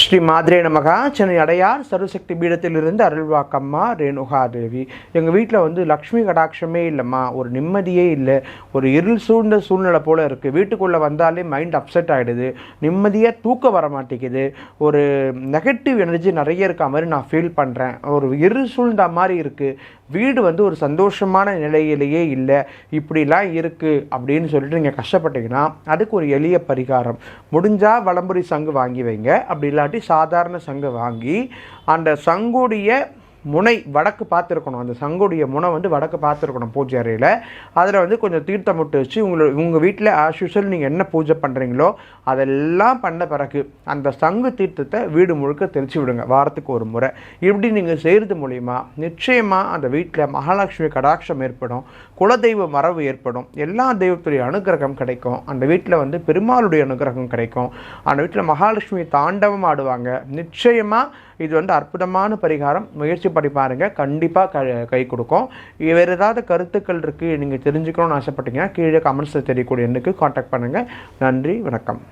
ஸ்ரீ மாதிரே நமகா சென்னை அடையார் சர்வசக்தி பீடத்திலிருந்து அருள்வாக்கம்மா ரேணுகா தேவி எங்கள் வீட்டில் வந்து லக்ஷ்மி கடாட்சமே இல்லைம்மா. ஒரு நிம்மதியே இல்லை. ஒரு இருள் சூழ்ந்த சூழ்நிலை போல் இருக்குது வீட்டுக்குள்ளே வந்தாலே மைண்ட் அப்செட் ஆகிடுது நிம்மதியாக தூக்கம் வர மாட்டேங்குது. ஒரு நெகட்டிவ் எனர்ஜி நிறைய இருக்க மாதிரி நான் ஃபீல் பண்ணுறேன் ஒரு இருள் சூழ்ந்த மாதிரி இருக்குது வீடு வந்து ஒரு சந்தோஷமான நிலையிலேயே இல்லை இப்படிலாம் இருக்குது அப்படின்னு சொல்லிட்டு நீங்கள் கஷ்டப்பட்டீங்கன்னா அதுக்கு ஒரு எளிய பரிகாரம். முடிஞ்சால் வளம்புரி சங்கு வாங்கி வைங்க. அப்படி இல்லாட்டி சாதாரண சங்கு வாங்கி அந்த சங்குடைய முனை வடக்கு பார்த்துருக்கணும். அந்த சங்குடைய முனை வந்து வடக்கு பார்த்துருக்கணும் பூஜை அறையில். அதில் வந்து கொஞ்சம் தீர்த்தம் விட்டு வச்சு உங்களை உங்கள் வீட்டில் ஆஸ் யூஷுவல் நீங்கள் என்ன பூஜை பண்ணுறீங்களோ அதெல்லாம் பண்ண பிறகு அந்த சங்கு தீர்த்தத்தை வீடு முழுக்க தெளிச்சு விடுங்க. வாரத்துக்கு ஒரு முறை. இப்படி நீங்கள் செய்கிறது மூலிமா நிச்சயமாக அந்த வீட்டில் மகாலட்சுமி கடாட்சம் ஏற்படும். குலதெய்வ மரபு ஏற்படும். எல்லா தெய்வத்துடைய அனுகிரகம் கிடைக்கும். அந்த வீட்டில் வந்து பெருமாளுடைய அனுகிரகம் கிடைக்கும். அந்த வீட்டில் மகாலட்சுமி தாண்டவம் ஆடுவாங்க. நிச்சயமாக இது வந்து அற்புதமான பரிகாரம். முயற்சி படி பாருங்கள் கண்டிப்பாக க கை கொடுக்கும். வேறு ஏதாவது கருத்துக்கள் இருக்குது நீங்கள் தெரிஞ்சுக்கணும்னு ஆசைப்பட்டீங்கன்னா கீழே கமெண்ட்ஸில் தெரியக்கூடிய எண்ணுக்கு காண்டாக்ட் பண்ணுங்கள் நன்றி வணக்கம்.